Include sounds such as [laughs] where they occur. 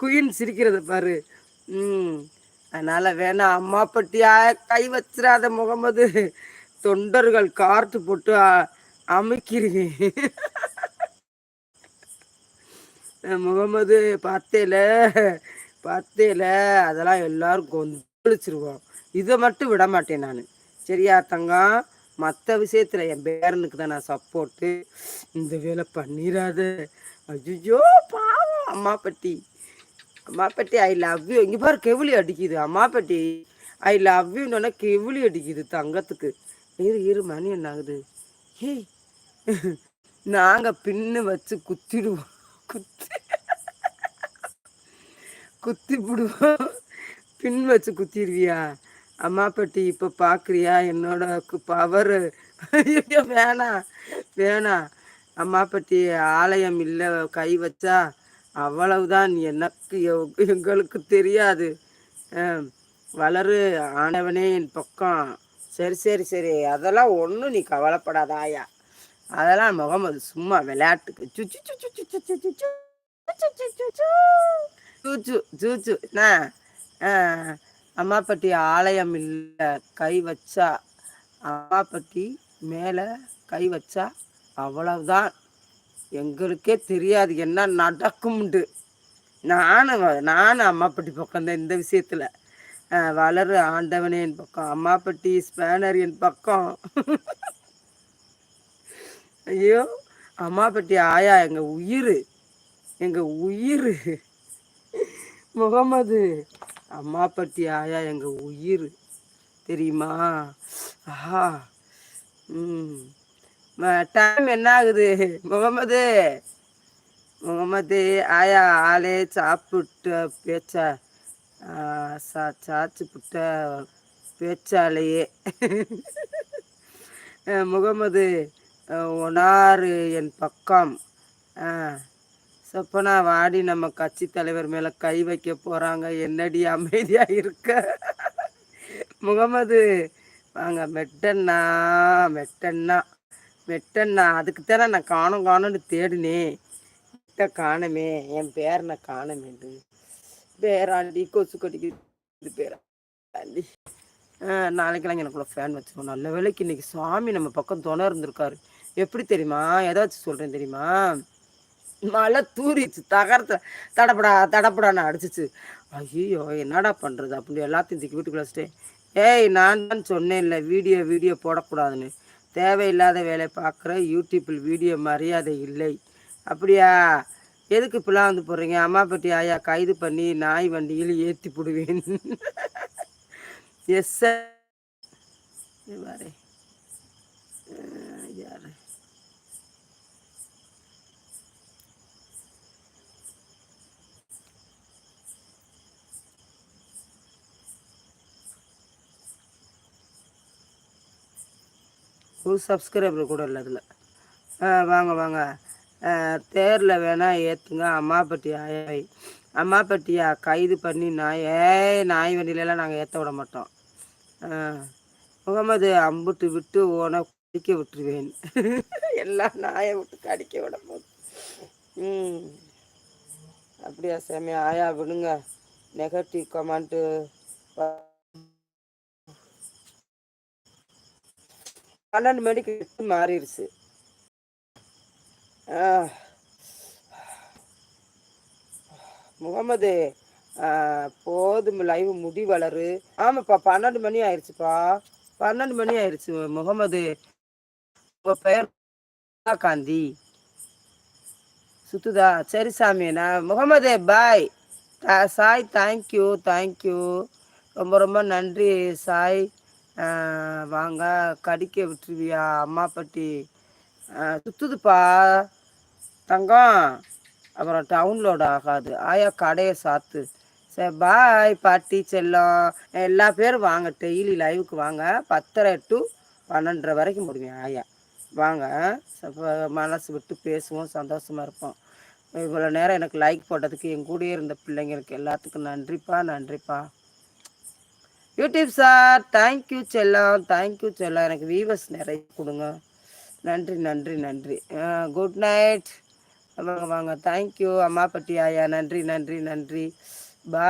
Queen சிரிக்கிறத பாரு. ம் அதனால் வேணாம் அம்மா பட்டியா கை வச்சிடாத முகமது தொண்டர்கள் கார்த்து போட்டு அமைக்கிறீங்க முகமது பார்த்தேல பார்த்தேல அதெல்லாம் எல்லாரும் கொந்தளிச்சிருவோம் இதை மட்டும் விட மாட்டேன் நான். சரியா தங்கம் மற்ற விஷயத்தில் என் பேரனுக்கு தான் நான் சப்போர்ட்டு இந்த வேலை பண்ணிடாத ஐயோ பா அம்மா பட்டி அம்மா பட்டி ஐ லவ் யூ இங்கே பாரு கெவிலி அடிக்குது. அம்மா பட்டி ஐ லவ் யூன்னு கெவிலி அடிக்குது தங்கத்துக்கு. இரு இரு மணி என்ன ஆகுது? ஹே. நாங்கள் பின்னு வச்சு குத்திடுவோம். குத்தி. குத்தி விடுவோம் பின் வச்சு குத்திடுவியா? அம்மா பட்டி இப்போ பார்க்குறியா என்னோட பவர் வேணாம். வேணாம். அம்மா பட்டி ஆலயம் இல்லை கை வச்சா அவ்வளவுதான் எனக்கு எங்களுக்கு தெரியாது வளரு ஆனவனே என் பக்கம் சரி சரி சரி அதெல்லாம் ஒன்றும் நீ கவலைப்படாதாயா அதெல்லாம் முகமது சும்மா விளையாட்டுக்கு சுச்சு சுச்சு சுச்சு சுச்சு சூச்சு சூச்சு என்ன அம்மாப்பட்டி ஆலயம் இல்லை கை வச்சா அம்மாப்பட்டி மேலே கை வச்சா அவ்வளவுதான் எங்களுக்கே தெரியாது என்ன நடக்கும்ண்டு. நானும் நானும் அம்மாப்பட்டி பக்கம் தான் இந்த விஷயத்தில். வளரு ஆண்டவனே என் பக்கம் அம்மாப்பட்டி ஸ்பேனர் என் பக்கம். ஐயோ அம்மாப்பட்டி ஆயா எங்கள் உயிர் எங்கள் உயிர். முகமது அம்மாப்பட்டி ஆயா எங்கள் உயிர். தெரியுமா? ஆஹா ம். டைம் என்ன ஆகுது முகமது. முகமது ஆயா ஆளே சாப்பிட்ட பேச்சா சா சாச்சு புட்ட பேச்சாலேயே. முகமது ஒனாறு என் பக்கம். சொப்பனா வாடி நம்ம கட்சி தலைவர் மேலே கை வைக்க போகிறாங்க என்னடி அமைதியாக இருக்க? முகமது வாங்க மெட்டண்ணா மெட்டண்ணா. மெட்டண்ணா அதுக்கு தானே நான் காணும் காணும்னு தேடினேன் மெட்ட காணமே என் பேர் நான் காணமேண்டு பேராண்டி கொசு கடிக்குது பேராண்டி. நாளைக்கெல்லாம் எனக்குள்ள ஃபேன் வச்சுருவோம். நல்ல வேலைக்கு இன்னைக்கு சுவாமி நம்ம பக்கம் துணை இருந்திருக்காரு. எப்படி தெரியுமா? ஏதாச்சும் சொல்கிறேன் தெரியுமா? மழை தூரிச்சு தகரத்தை. தடப்படா தடப்படான்னு அடிச்சிச்சு. ஐயோ என்னடா பண்ணுறது அப்படி எல்லாத்தையும் தூக்கி வீட்டுக்குள்ள வச்சுட்டேன். ஏய் நான் தான் சொன்னேன் இல்லை வீடியோ வீடியோ போடக்கூடாதுன்னு. தேவையில்லாத வேலை பார்க்குற யூடியூப்பில் வீடியோ மரியாதை இல்லை. அப்படியா? எதுக்கு இப்பெல்லாம் வந்து போடுறீங்க? அம்மா பட்டி ஆயா கைது பண்ணி நாய் வண்டியில் ஏற்றி போடுவேன். எஸ் சார் யாரு? ஒரு சப்ஸ்கிரைபர் கூட இல்லை அதில். வாங்க வாங்க. தேரில் வேணால் ஏற்றுங்க அம்மாப்பட்டி ஆயாய் அம்மாப்பட்டியா கைது பண்ணி நாய் ஏய் நாய் வண்டியிலலாம் நாங்கள் ஏற்ற விட மாட்டோம். முகமது அம்புட்டு விட்டு ஓனை கடிக்க விட்டுருவேன். [laughs] எல்லாம் நாயை விட்டு கடிக்க விட போது ம். அப்படியா சாமி? ஆயா விடுங்க. நெகட்டிவ் கமெண்ட்டு பன்னெண்டு மணிக்கு மாறிடுச்சு. முகமது போதும் லைவ் முடி வளரு. ஆமாப்பா பன்னெண்டு மணி ஆயிடுச்சுப்பா பன்னெண்டு மணி ஆயிடுச்சு முகமது. உங்க பெயர் காந்தி. சுத்துதா சரி சாமி நான் முகமது பாய் சாய் தேங்க்யூ தேங்க்யூ ரொம்ப ரொம்ப நன்றி சாய். வாங்க கடிக்க விட்டுருவியா அம்மா பட்டி. சுற்றுதுப்பா தங்கம். அப்புறம் டவுன்லோட் ஆகாது. ஆயா கடையை சாத்து. சரி பாய் பாட்டி செல்லம். எல்லா பேரும் வாங்க டெய்லி லைவுக்கு வாங்க. பத்தரை டு பன்னெண்டரை வரைக்கும் முடியும் ஆயா. வாங்க. மனசு விட்டு பேசுவோம் சந்தோஷமாக இருப்போம். இவ்வளோ நேரம் எனக்கு லைக் போட்டதுக்கு என் கூடயே இருந்த பிள்ளைங்களுக்கு எல்லாத்துக்கும் நன்றிப்பா நன்றிப்பா. யூடியூப் சார் தேங்க்யூ செல்லம் தேங்க்யூ செல்லம். எனக்கு வீவர்ஸ் நிறைய கொடுங்க. நன்றி நன்றி நன்றி. குட் நைட் வாங்க வாங்க. தேங்க்யூ அம்மாப்பட்டி ஆயா நன்றி நன்றி நன்றி. பா